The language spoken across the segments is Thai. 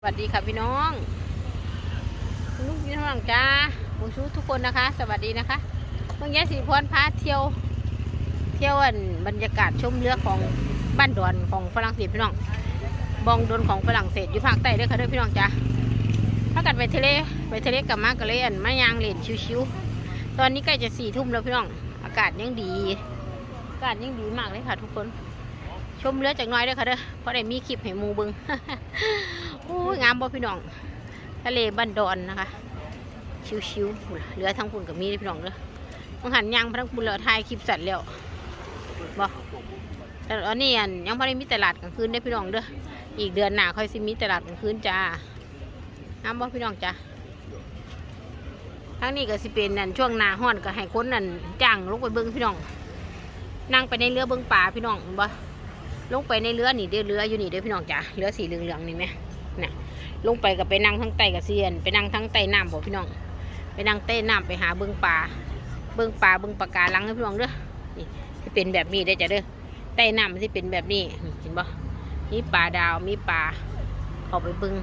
สวัสดีค่ะพี่น้องลูกพี่น้องจ้าผู้ชูทุกคนนะคะ สวัสดีนะคะเมื่อกี้สิริพรพาเที่ยว เที่ยวบรรยากาศชมเรือของบ้านดอนของฝรั่งเศสพี่น้อง บองดอนของฝรั่งเศสอยู่ภาคใต้ด้วยค่ะด้อพี่น้องจ้าถ้ากันไปทะเลไปทะเลกับมาก็เลยอันมายางเล่นชิวๆตอนนี้ใกล้จะสี่ทุ่มแล้วพี่น้อง อากาศยังดี อากาศยังดีมากเลยค่ะ ทุกคน ชมเรือจากน้อยด้อค่ะเด้อเพราะได้มีคลิปให้มูบึง งามบ่พี่น้อง ทะเลบ้านดอนนะคะ ชิวๆเรือทั้งปุ่นกับมีดพี่น้องเด้อมังหันยางพทั้งปุ่นแล้วถ่ายคลิปสัตว์แล้วบ่แต่อันนี้อันยังพอได้มีตลาดกลางคืนได้พี่น้องเด้อ อีกเดือนหน้าค่อยสิมีตลาดกลางคืนจ้างามบ่พี่น้องจ้าทั้งนี้ก็สิเป็นนั่นช่วงนาฮ้อนก็ให้คนนั่นจ้างลงไปเบิ่งพี่น้อง นั่งไปในเรือเบิ่งป่าพี่น้องบ่ลงไปในเรือนี่เด้อเรืออยู่นี่เด้อพี่น้องจ้ะเรือสีเหลืองๆนี่ไหม ลงไปกับไปนั่งทั้งใต้กับเซียน ไปนั่งทั้งใต้น้ำบอกพี่น้อง ไปนั่งใต้น้ำไปหาเบิ้องปลาเบิ้องปลาเบิ้องปากาลังให้พี่น้องเด้อนี่ที่เป็นแบบนี้ได้จ้ะเด้อใต้น้ำที่เป็นแบบนี้เห็นบ่มีปลาดาวมีปลาออกไปเบิ้ง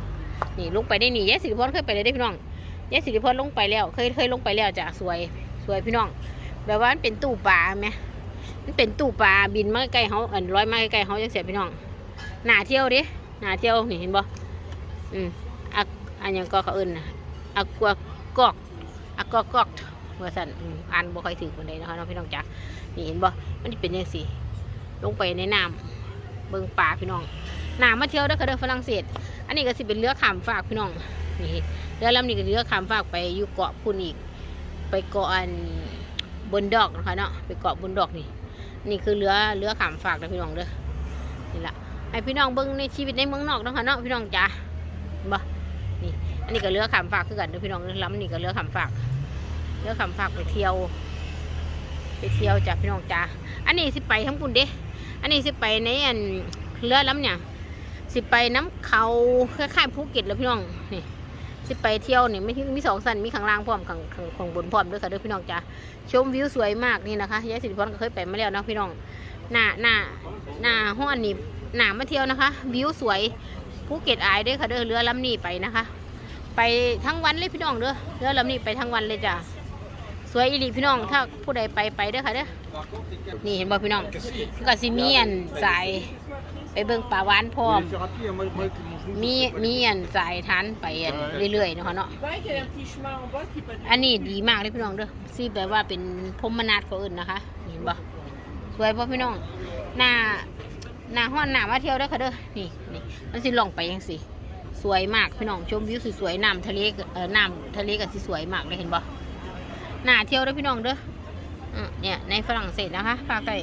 นี่ลงไปได้นี่ยายสิริพรเคยไปเลยได้พี่น้องยายสิริพรลงไปแล้ว เคยเคยลงไปแล้วจ้ะสวยสวยพี่น้องแบบว่ามันเป็นตู้ปลาไหมมันเป็นตู้ปลาบินมาใกล้เขาอันร้อยมาใกล้เขาจังเสียพี่น้องหนาเที่ยวดิหนาเที่ยวนี่เห็นบ่ อืมอักอันยังก็เขาเอิ้นนะอักกวกอกอักกอกอกว่าสั่นอืมอ่านบ่ค่อยถึงคนใดนะคะเนาะพี่น้องจ๋านี่เห็นบ่มันเป็นยังสี่ลงไปในน้ำเบิ่งปลาพี่น้องน้ำมาเที่ยวเด้อค่ะเด้อฝรั่งเศส อันนี้ก็สิเป็นเรือขามฝากพี่น้องนี่เรือลำนี้ก็เรือขามฝากไปอยู่เกาะพุ่นอีก ไปเกาะอันบนดอกนะคะเนาะไปเกาะบนดอกนี่นี่คือเรือเรือขามฝากนะพี่น้องเด้อนี่ละให้พี่น้องเบิ่งในชีวิตในเมืองนอกนะคะเนาะพี่น้องจ๋า บ่นี่ อันนี้ก็เรือขามฝากคือกันเด้อพี่น้องล้ำนี่ก็เรือขามฝากเรือขามฝากไปเที่ยว ไปเที่ยวจ้ะพี่น้องจ๋าอันนี้สิไปทั้งปุ่นเด้อันนี้สิไปในอันเรือล้ำเนี่ยสิไปน้ำเขาคล้ายๆภูเก็ตแล้วพี่น้องนี่สิไปเที่ยวนี่ไม่มีสองสันมีข้างล่างพร้อมข้างข้างบนพร้อมด้วยค่ะเด้อพี่น้องจ๋าชมวิวสวยมากนี่นะคะยายสิริพรก็เคยไปมาแล้วนะพี่น้องหน้าหน้าหน้าห้องอันนี่หนามาเที่ยวนะคะ วิวสวย ภูเก็ตอายเด้ค่ะเด้อเรือลำนี้ไปนะคะ ไปทั้งวันเลยพี่น้องเด้อเรือลำนี้ไปทั้งวันเลยจ้ะสวยอีหลีพี่น้องถ้าผู้ใดไปไปเด้อค่ะเด้อนี่เห็นบ่พี่น้องก็สิมีอันสายไปเบิ่งปลาหวานพร้อม มีมีอันสายทันไปอันเรื่อยๆเนาะคะเนาะอันนี้ดีมากเลยพี่น้องเด้อซีแบบว่าเป็นพรมนาฏเขาอื่นนะคะ เห็นบ่สวยป่ะพี่น้องหน้า หน้าห้อนหน้ามาเที่ยวเด้ค่ะเด้อนี่นี่มันสิลองไปยังสิสวยมากพี่น้องชมวิวสวยๆน้ำทะเลก็เออน้ำทะเลก็สิสวยมากเลยเห็นบ่หน้าเที่ยวเด้พี่น้องเด้ออืมเนี่ยในฝรั่งเศสนะคะภาคใต้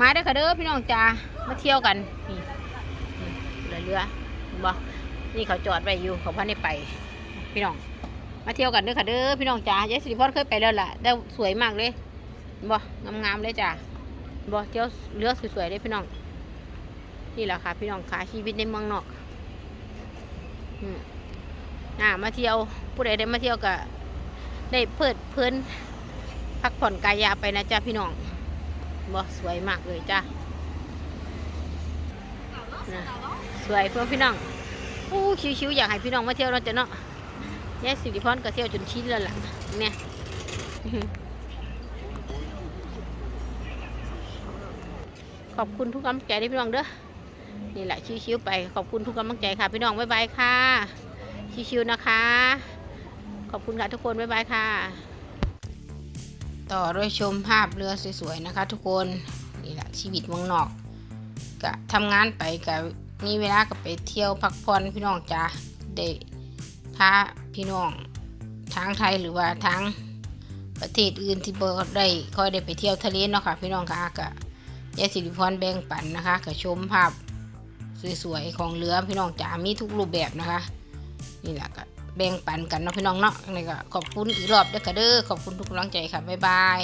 มาเด้ค่ะเด้อพี่น้องจ้ามาเที่ยวกันนี่เรือเรือเห็นบ่นี่เขาจอดไว้อยู่เขาพันได้ไป พี่น้อง มาเที่ยวกันเด้อค่ะเด้อพี่น้องจ๋ายายสิริพรเคยไปแล้วล่ะได้สวยมากเลยบ่งามๆเลยจ้ะบ่เที่ยวเรือสวยๆเลยพี่น้อง นี่แหละค่ะ พี่น้องค่ะชีวิตในเมืองนอกอืมน่ามาเที่ยวผู้ใดได้มาเที่ยวก็ได้เพิดเพลินพักผ่อนกายยาไปนะจ้าพี่น้องบ่สวยมากเลยจ้านะสวยเพื่อพี่น้องอู้ชิวๆอยากให้พี่น้องมาเที่ยวเนาจะเนาะยายสิริพรก็เที่ยวจนชิ้นแล้วล่ะเนี่ยขอบคุณทุกกำลังใจที่พี่น้องเด้อ นี่แหละชิวๆไปขอบคุณทุกกำลังใจค่ะ พี่น้องบ๊ายบายค่ะ ชิวๆนะคะ ขอบคุณค่ะทุกคนบ๊ายบายค่ะ ต่อด้วยชมภาพเรือสวยๆนะคะ ทุกคนนี่แหละชีวิตเมืองนอกก็ทำงานไปกับมีเวลาก็ไปเที่ยวพักผ่อนพี่น้องจ้าได้ถ้าพี่น้องทางไทยหรือว่าทางประเทศอื่นที่บ่ได้ค่อยได้ไปเที่ยวทะเลเนาะค่ะ พี่น้องค่ะก็ยายสิริพรแบ่งปันนะคะก็ชมภาพ สวยๆของเรือพี่น้องจ๋ามีทุกรูปแบบนะคะ นี่แหละก็แบ่งปันกันเนาะพี่น้องเนาะนี่ก็ขอบคุณอีกรอบเด้อค่ะเด้อขอบคุณทุกกำลังใจค่ะบ๊ายบาย